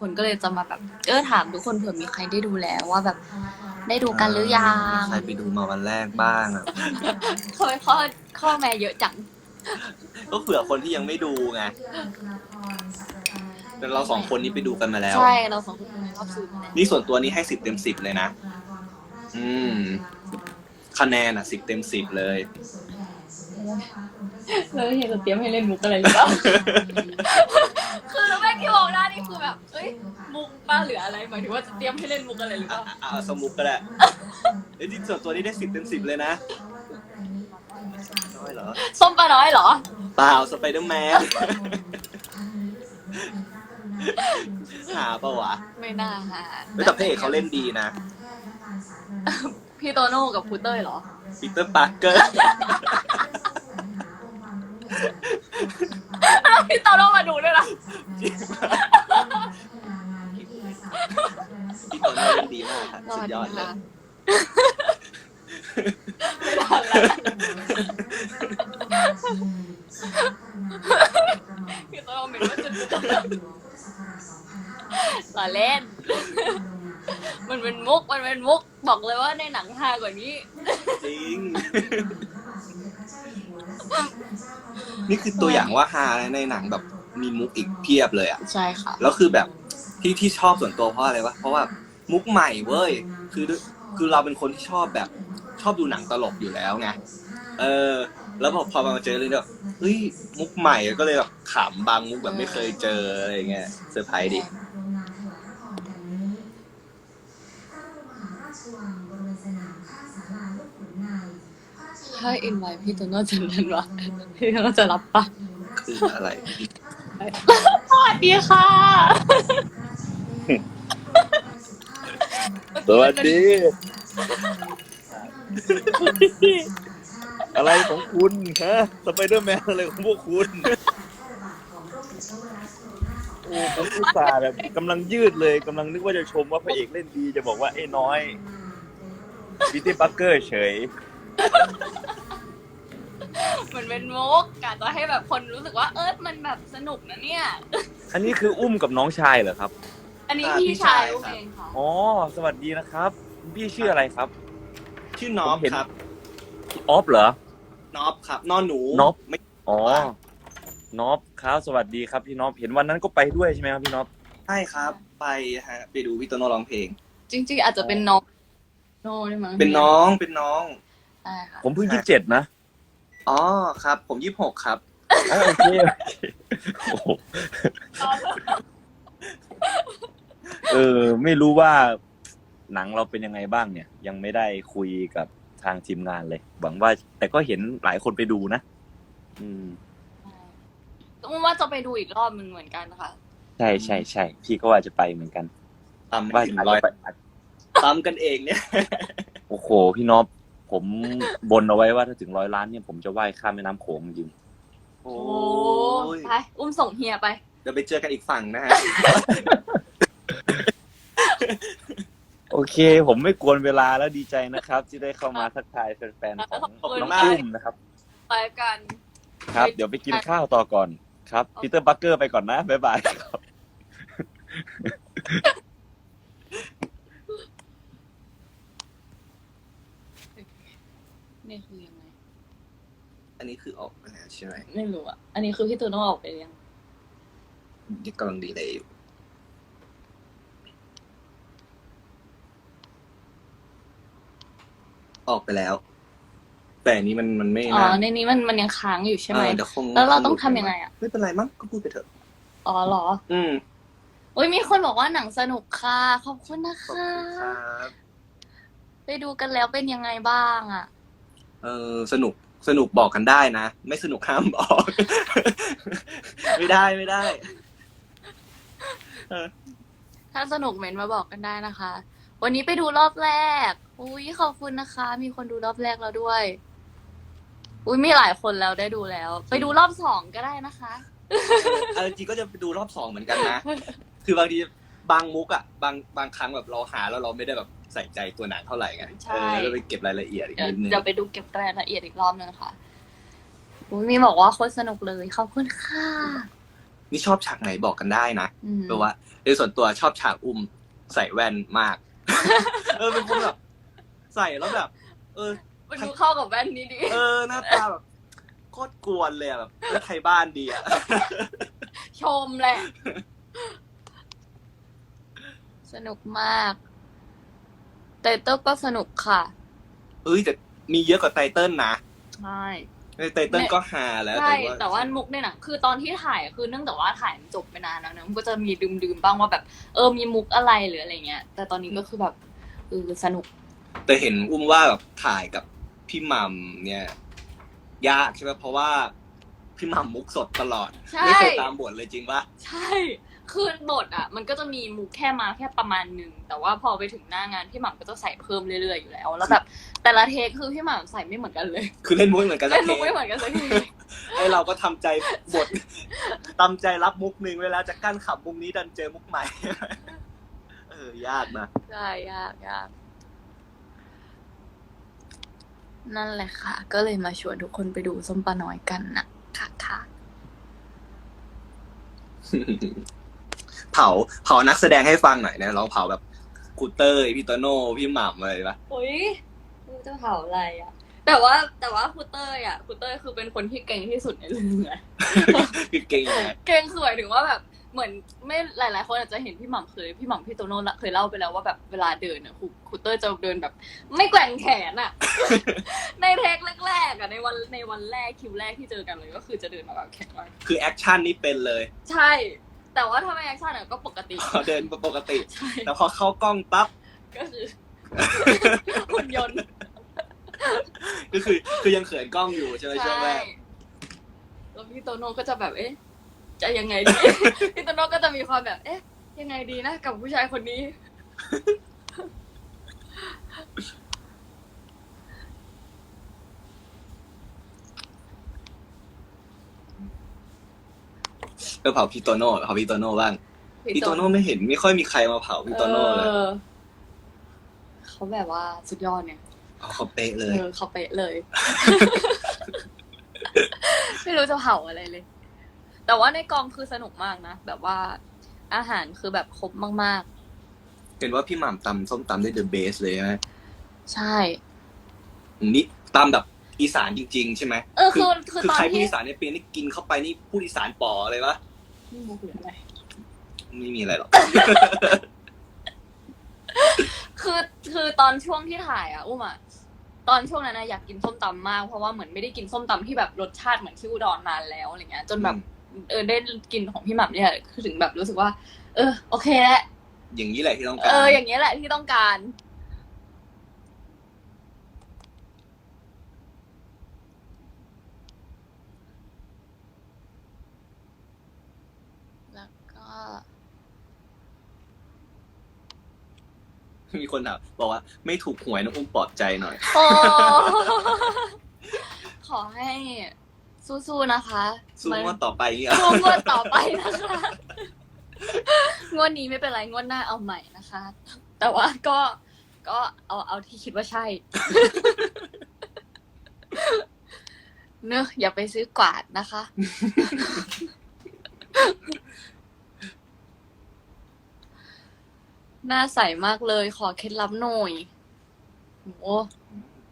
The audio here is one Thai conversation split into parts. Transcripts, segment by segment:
คนก็เลยจะมาแบบเออถามทุกคนเผื่อมีใครได้ดูแล้วว่าแบบได้ดูกันหรือยังใครไปดูมาวันแรกบ้างอะทำไมข้อข้อแม่เยอะจัง ก็เผื่อคนที่ยังไม่ดูไงแต่เราสองคนนี้ไปดูกันมาแล้ว ใช่เราสองคนในรอบซูมเนี่ยนี่ส่วนตัวนี้ให้สิบเต็มสิบเลยนะ อืม คะแนนอะสิบเต็มสิบเลยแล้วเฮียจะเตรียมให้เล่นมุกอะไรหรือเปล่าคือแม่ ที่มองหน้านี่คือแบบ เอ้ย มุกป้าหรืออะไร หมายถึงว่าจะเตรียมให้เล่นมุกอะไรหรือเปอะล่า อะเอาสมุกก็ได้เอ้ยที่ส่วนตัวนี้ได้สิบเต็มสิบเลยนะน้อยเหรอส้มปลาน้อยเหรอ เปล่าสไปเดอร์แมนหาเปล่าวะไม่น่าหาเฮ้ยแต่พระเอกเขาเล่นดีนะพี่โตโน่กับพูเต้ยเหรอ ปีเตอร์ปาร์เกอร์พี่โตโน่มาดูด้วยล่ะ พี่โตโน่เล่นดีมากครับสุดยอดเลยไม่ทันแล้วพี่โตโน่เหม็นว่าจะต่อเล่น มันเป็นมุก มันเป็นมุก บอกเลยว่าในหนังฮากว่านี้ จริง นี่คือตัวอย่างว่าฮาในหนังแบบ มีมุกอีกเพียบเลยอะ ใช่ค่ะ แล้วคือแบบที่ที่ชอบส่วนตัวเพราะอะไรวะ เพราะว่ามุกใหม่เว้ย คือคือเราเป็นคนที่ชอบแบบชอบดูหนังตลกอยู่แล้วไง เออ แล้วพอพอมาเจอเรื่องนี้แบบเฮ้ยมุกใหม่ก็เลยแบบขำบางมุกแบบไม่เคยเจออะไรเงี้ยเซอร์ไพรส์ดิถ้าอินไว้พี่โตโน่จะเล่นวะพี่โตโน่จะรับปะคืออะไร สวัสดีค่ะ สวัสดี อะไรของคุณฮะสไปเดอร์แมนอะไรของพวกคุณโอ้ผมอุตส่าห์แบบกำลังยืดเลยกำลังนึกว่าจะชมว่าพระเอกเล่นดีจะบอกว่าไอ้น้อยบิตตี้บัคเกอร์เฉย มันเป็นมุกกะจะให้แบบคนรู้สึกว่าเออมันแบบสนุกนะเนี่ย อันนี้คืออุ้มกับน้องชายเหรอครับ อันนี้อ่าพี่พี่ชายชายอุ้มครับเองค่ะอ๋อ สวัสดีนะครับ พี่ชื่ออะไรครับ ชื่อน็อปผมเห็น ครับออฟเหรอน็อปครับนอนหนูน็อปไม่ อ๋อ น็อปครับสวัสดีครับพี่น็อปเห็นวันนั้นก็ไปด้วยใช่ไหมครับพี่น็อปใช่ครับ ไปฮะ ไปดูพี่โตโน่ร้องเพลง จริงๆ อาจจะเป็นน้องโน่ได้มั้งเป็นน้องเป็นน้อง ใช่ค่ะผมเพิ่งยี่สิบเจ็ดนะ อ๋อครับ ผมยี่สิบหกครับ อ่าโอเคโอเคโอ้โหเออ ไม่รู้ว่าหนังเราเป็นยังไงบ้างเนี่ย ยังไม่ได้คุยกับทางทีมงานเลย หวังว่า แต่ก็เห็นหลายคนไปดูนะ อืมอุ้มว่าจะไปดูอีกรอบหนึงเหมือนกันค่ะ ใช่ใช่ใช่พี่ก็ว่าจะไปเหมือนกันตามว่าถึงจะร้อยไปตามกันเองเนี่ย โอ้โห พี่น็อป ผมบนเอาไว้ว่าถ้าถึงร้อยล้านเนี่ยผมจะว่ายข้ามแม่น้ำโขงจริงโอ้โอ้ยไปอุ้มส่งเฮียไป เดี๋ยวไปเจอกันอีกฝั่งนะฮะ โอเค ผมไม่กวนเวลาแล้วดีใจนะครับ ที่ได้เข้ามาทักทายแฟนๆของขอบคุณน้องมาก อุ้มนะครับ ไปกัน ครับ เดี๋ยวไปกินข้าวต่อก่อนครับพีเตอร์บัคเกอร์ไปก่อนนะ บ๊ายบายครับ นี่คือยังไง อันนี้คือออกมาแล้ว ใช่ไหมไม่รู้อะ อันนี้คือพี่ตูโน่ออกไปยังที่กำลังดีเลยอยู่ออกไปแล้ว แต่อันนี้มันมันไม่อ๋อนะในนี้มันมันยังค้างอยู่ใช่ไหมเออเดี๋ยวคงแล้วเราต้องทำยังไงอะ ไม่เป็นไรมั้งก็พูดไปเถอะ อ๋อเหรอ อืมอุ้ยมีคนบอกว่าหนังสนุกค่ะ ขอบคุณนะขอบคะ คุณครับ ไปดูกันแล้วเป็นยังไงบ้างอะ เออสนุก สนุกบอกกันได้นะ ไม่สนุกห้ามบอก ไม่ได้ไม่ได้ถ้าสนุกเมนมาบอกกันได้นะคะ วันนี้ไปดูรอบแรก อุ้ยขอบคุณนะคะ มีคนดูรอบแรกแล้วด้วย อุ้ยมีหลายคนแล้วได้ดูแล้ว ไปดูรอบสองก็ได้นะคะ เอาจริงๆก็จะไปดูรอบสองเหมือนกันนะ คือบางทีบางมุกอะบางบางครั้งแบบเราหาแล้วเราไม่ได้แบบ ใส่ใจตัวหนังเท่าไหร่ไงใช่เออแล้วไปเก็บรายละเอียดอีกเดี๋ยวนิดนึง เดี๋ยวไปดูเก็บรายละเอียดอีกรอบนึงค่ะอุ้ยมีบอกว่าโคตรสนุกเลยขอบคุณค่ะนี่ชอบฉากไหนบอกกันได้นะอืมแปลว่าในส่วนตัวชอบฉากอุ้มใส่แว่นมาก เออเป็นคนแบบใส่แล้วแบบ เออ มันดูเข้ากับแว่นนี้ดี เออหน้าตาแบบโคตรกวนเลยอะแบบแล้วไทยบ้านดีอะ ชมแหละ สนุกมาก ไตเติ้ลก็สนุกค่ะ เอ้ยแต่มีเยอะกว่าไตเติ้ลนะใช่ในไตเติ้ลก็ฮาแล้วใช่แต่แต่ว่าว่ามุกในหนังคือตอนที่ถ่ายอะคือเนื่องจากว่าถ่ายมันจบไปนานแล้วนะมันก็จะมีดื่มๆบ้างว่าแบบ เออมีมุกอะไรหรืออะไรเงี้ย แต่ตอนนี้ก็คือแบบเออสนุก แต่เห็นอุ้มว่าแบบถ่ายกับพี่หมัมเนี่ย ยากใช่ไหมเพราะว่าพี่หมัมมุกสดตลอดใช่ไม่เคยตามบทเลยจริงปะใช่ คือบทอะ มันก็จะมีมุกแค่มาแค่ประมาณหนึ่งแต่ว่าพอไปถึงหน้างานพี่หม่ำก็จะใส่เพิ่มเรื่อยๆอยู่แล้ว แล้วแบบแต่ละเทคคือพี่หม่ำใส่ไม่เหมือนกันเลย คือเล่นมุกเหมือนกันสัเล่กนทีมุกไม่เหมือนกันสักทีไอเราก็ทำใจบททำใจรับมุกหนึ่งเวลาจะกั้นขับมุกนี้ดันเจอมุกใหม่ เออยากนะใช่ยากยากนั่นแหละค่ะ ก็เลยมาชวนทุกคนไปดูส้มปลาน้อยกันนะค่ะค่ะ เผาเผานักแสดงให้ฟังหน่อยนะลองเผาแบบกูเตอร์พี่โตโน่พี่หม่ำอะไรปะโอ้ยไม่รู้จะเผาอะไรอะ แต่ว่าแต่ว่าครูเต้ยอะครูเต้ยคือเป็นคนที่เก่งที่สุดในเรื่องอะคือเก่งยังไงเก่งคือหมายถึงว่าแบบเหมือนไม่หลาย ๆ คนอาจจะเห็นพี่หม่ำเคยพี่หม่ำพี่โตโน่ละเคยเล่าไปแล้วว่าแบบเวลาเดินอะครูครูเต้ยจะเดินแบบ ไม่แกว่งแขนอะ ในเทคแรกๆอะในวันในวันแรกคิวแรกที่เจอกันเลยก็คือจะเดินมาแบบแข็งไว้คือแอคชั่นนี่เป็นเลย ใช่ แต่ว่าถ้าไม่แอคชั่นอะก็ปกติพอเดินปกติ ใช่ แต่พอเข้ากล้องปั๊บ ก็คือ หุ่นยนต์ก็คือคือยังเขินกล้องอยู่ใช่ไหมช่วงแรใช่กแล้วพี่โตโน่ก็จะแบบ เอ๊ะ จะยังไงดี พี่โตโน่ก็จะมีความแบบ เอ๊ะ ยังไงดีนะกับผู้ชายคนนี้ ก็เผาพี่โตโน่เผาพี่โตโน่บ้างพี่โตโน่ไม่เห็นไม่ค่อยมีใครมาเผาพี่โตโน่เลยออเขาแบบว่าสุดยอดเนี่ยเอาเขาเป๊ะเลยเออเขาเป๊ะเลย ไม่รู้จะเผาอะไรเลย แต่ว่าในกองคือสนุกมากนะแบบว่าอาหารคือแบบครบมากเห็นว่าพี่หม่ำตำส้มตำได้เดอะเบสเลยใช่ไหมๆใช่นี่ตำแบบอีสานจริง ๆ ใช่ไหมเออคือคือคือตอนใครพูดที่อีสานในปีนี่กินเข้าไปนี่พูดอีสานป๋อเลยวะ นี่มุกหรืออะไร ไม่มีอะไรหรอก คือคือตอนช่วงที่ถ่ายอะอุ้มอะตอนช่วงนั้นนะอยากกินส้มตำมากเพราะว่าเหมือนไม่ได้กินส้มตำที่แบบรสชาติเหมือนที่อุดรนานแล้วอะไรเงี้ย จนแบบเออได้กินของพี่หม่ำเนี่ยคือถึงแบบรู้สึกว่า เออ โอเคแล้วอย่างนี้แหละที่ต้องการ เอออย่างเงี้ยแหละที่ต้องการ แล้วก็ มีคนถามบอกว่าไม่ถูกหวยน้องอุ้มปลอบใจหน่อย โอ้ ขอให้สู้ๆนะคะสู้งวดต่อไปอย่างเงี้ยสู้งวดต่อไปนะคะ งวดนี้ไม่เป็นไรงวดหน้าเอาใหม่นะคะ แต่ว่าก็ก็เอาเอาที่คิดว่าใช่ เนอะอย่าไปซื้อกวาดนะคะ หน้าใสมากเลย ขอเคล็ดลับหน่อยโอ้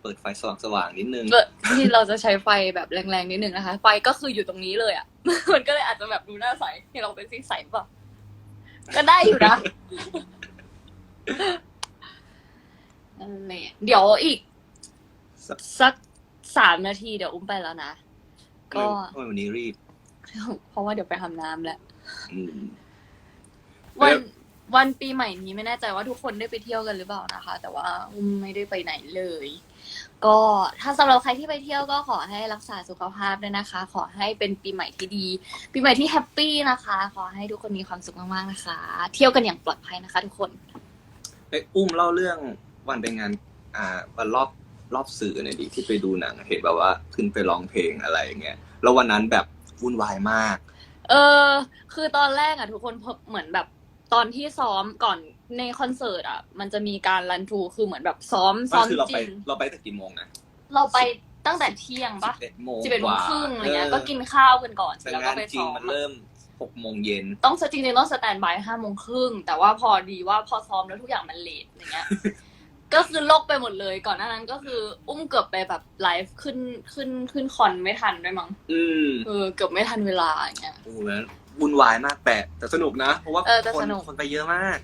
เปิดไฟสว่างๆนิดนึงเบอะที่เราจะใช้ไฟแบบแรงๆนิดนึงนะคะ ไฟก็คืออยู่ตรงนี้เลยอะ มันก็เลยอาจจะแบบดูหน้าใสที่เราเป็นสีใสเปล่ะก็ได้อยู่นะนั่นแหละเดี๋ยวอีกสักสักสามนาทีเดี๋ยวอุ้มไปแล้วนะ ก็ทำไมวันนี้รีบ เพราะว่าเดี๋ยวไปทำน้ำแล้วอืมวันแล้ ววันปีใหม่นี้ไม่แน่ใจว่าทุกคนได้ไปเที่ยวกันหรือเปล่านะคะ แต่ว่าอุ้มไม่ได้ไปไหนเลย ก็ถ้าสำหรับใครที่ไปเที่ยวก็ขอให้รักษาสุขภาพด้วยนะคะ ขอให้เป็นปีใหม่ที่ดี ปีใหม่ที่แฮปปี้นะคะ ขอให้ทุกคนมีความสุขมากๆนะคะ เที่ยวกันอย่างปลอดภัยนะคะ ทุกคนเอ้ยอุ้มเล่าเรื่องวันไปงาน อ่าวันรอบรอบสื่อหน่อยดิที่ไปดูหนังเห็นแบบว่าขึ้นไปร้องเพลงอะไรอย่างเงี้ยแล้ววันนั้นแบบวุ่นวายมาก เออ คือตอนแรกอะทุกคนพบเหมือนแบบ ตอนที่ซ้อมก่อนในคอนเสิร์ตอะมันจะมีการรันทรูคือเหมือนแบบซ้อมซ้ก็อมคือเราจไปริง เราไปตั้งกี่โมงนะเราไปตั้งแต่เที่ยงปะสิบเอ็ดโมงสิบเอ็ดโมงว่าครึ่งอะไรเงี้ยออก็กินข้าวกันก่อนเสร็แต่จแล้วก็งานไปจริซ้งอมมันอะเริ่มหกโมงเย็น ต้องจริงๆต้องสแตนบายห้าโมงครึ่งแต่ว่าพอดีว่าพอซ้อมแล้วทุกอย่างมันเลทอย่างเงี้ย ก็คือโลกไปหมดเลย ก่อนหน้านั้นก็คืออุ้มเกือบไปแบบไลฟ์ขึ้นขึ้นขึ้นคอนไม่ทันด้วยมั้งอืมเออเกือบไม่ทันเวลาอย่างเงี้ย โอ้โหแล้ว วุ่นวายมากแต่แต่สนุกนะ เพราะว่าเออแต่คนสนุก คนไปเยอะมาก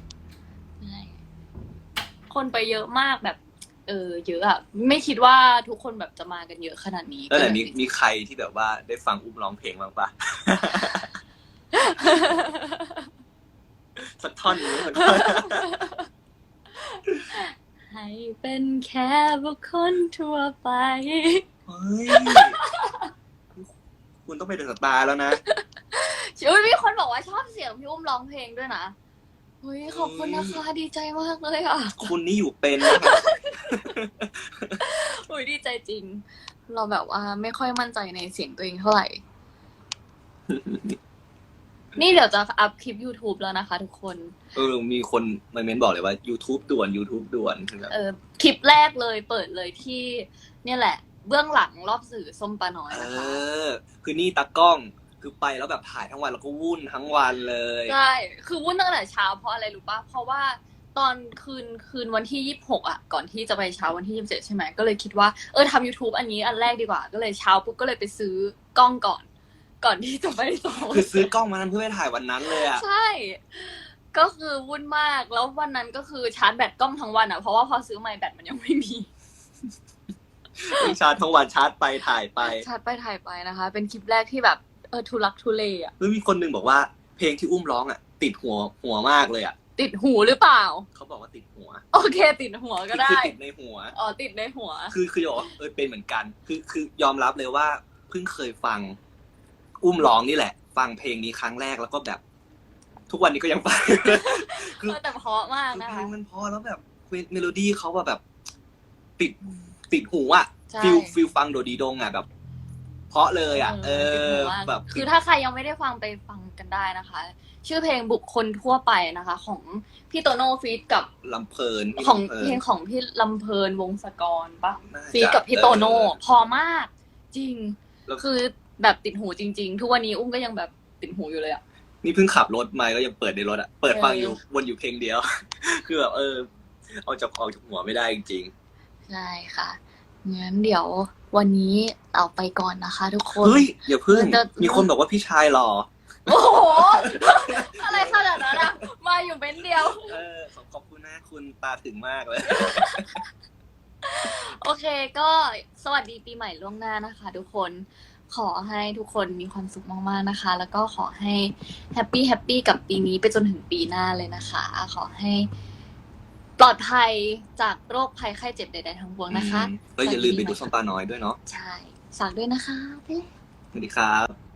ใช่คนไปเยอะมากแบบ เออ เยอะอะไม่คิดว่าทุกคนแบบจะมากันเยอะขนาดนี้แล้วไหนก็เลยมีมีใครที่แบบว่าได้ฟังอุ้มร้องเพลงบ้างปะ สักท่อนหนึงสักท่อนให้เป็นแค่บุคคลทั่วไป เฮ้ยคุณต้องไปเดินสตาร์แล้วนะ อุ้ยมีคนบอกว่าชอบเสียงพี่อุ้มร้องเพลงด้วยนะเฮ้ยขอบคุณนะคะดีใจมากเลยอะคุณนี่อยู่เป็นนะครับอุ้ยดีใจจริง เราแบบว่าไม่ค่อยมั่นใจในเสียงตัวเองเท่าไหร่ นี่เดี๋ยวจะอัพคลิป YouTube แล้วนะคะทุกคน เออ มีคนมาเม้นบอกเลยว่า YouTube ด่วน YouTube ด่วนคือแบบเออคลิปแรกเลยเปิดเลยที่ เนี่ยแหละ เบื้องหลังรอบสื่อส้มปลาน้อยเอนะคะอ คือนี่ตากล้อง คือไปแล้วแบบถ่ายทั้งวันแล้วก็วุ่นทั้งวันเลยใช่ คือวุ่นตั้งแต่เช้าเพราะอะไรรู้ปะเพราะว่าตอนคืนคืนวันที่ยี่สิบหกอะ ก่อนที่จะไปเช้าวันที่ยี่สิบเจ็ดใช่ไหม ก็เลยคิดว่าเออทำ YouTube อันนี้อันแรกดีกว่า ก็เลยเช้าปุ๊บก็เลยไปซื้อกล้องก่อน ก่อนที่จะไปซ้อมคือซื้อกล้องมานั้นเพื่อไปถ่ายวันนั้นเลยอะ ใช่ ก็คือวุ่นมาก แล้ววันนั้นก็คือชาร์จแบตกล้องทั้งวันอะ เพราะว่าพอซื้อใหม่แบตมันยังไม่มีชาร์จทั้งวันชาร์จไปถ่ายไป ชาร์จไปถ่ายไปนะคะ เป็นคลิปแรกที่แบบ เออทุลักทุเลอะเฮ้ยมีคนหนึงบอกว่าเพลงที่อุ้มร้องอะ ติดหัวหัวมากเลยอะติดหูหรือเปล่า เขาบอกว่าติดหัวโอเค ติดหัวก็คือได้ติดในหัว อ๋อติดในหัว คือคือบอกว่าเออเป็นเหมือนกัน คือคือยอมรับเลยว่าเพิ่งเคยฟัง อุ้มร้องนี่แหละ ฟังเพลงนี้ครั้งแรกแล้วก็แบบ ทุกวันนี้ก็ยังฟัง คือเออแต่เพราะมากคือนะเพลคะ งมันเพอแล้วแบบเมโลดี้เขาว่าแบบ ติดติดหูอะใช่ ฟิลฟิลฟังโดดีดงอะแบบ เพราะเลยอะ เอติดอหูมากแบบ คือถ้าใครยังไม่ได้ฟังไปฟังกันได้นะคะ ชื่อเพลงบุคคลทั่วไปนะคะ ของพี่โตโน่ฟีดกับลำเพลินของลำพลินเพลงของพี่ลำเพลินวงศกรปะน่าจะฟีดกับพี่โตโน่เออพอมาก จริงแล้วคือแบบติดหูจริง ๆ ทุกวันนี้อุ้มก็ยังแบบติดหูอยู่เลยอะนี่เพิ่งขับรถมาก็ยังเปิดในรถอะเปิดฟังเอออยู่วนอยู่เพลงเดียว คือแบบเออ เอาจากออกจากหัวไม่ได้จริงใช่ค่ะ งั้นเดี๋ยววันนี้เอาไปก่อนนะคะ ทุกคๆนเฮ้ยอย่าเพิ่งมันจะมีคนบอกว่าพี่ชายหล่อ โอ้โห อะไรขนาดนั้นอะมาอยู่เป็นเดียว เออขอบขอบคุณนะคุณตาถึงมากเลย โอเคก็สวัสดีปีใหม่ล่วงหน้านะคะ ทุกคนขอให้ทุกคนมีความสุขมากๆนะคะ แล้วก็ขอให้แฮปปี้แฮปปี้กับปีนี้ไปจนถึงปีหน้าเลยนะคะ ขอให้ ปลอดภัยจากโรคภัยไข้เจ็บใดๆทั้งปวงนะคะแล้วอย่าลืมไปดูส้มปลาน้อยด้วยเนาะใช่ฝากด้วยนะคะสวัสดีครับ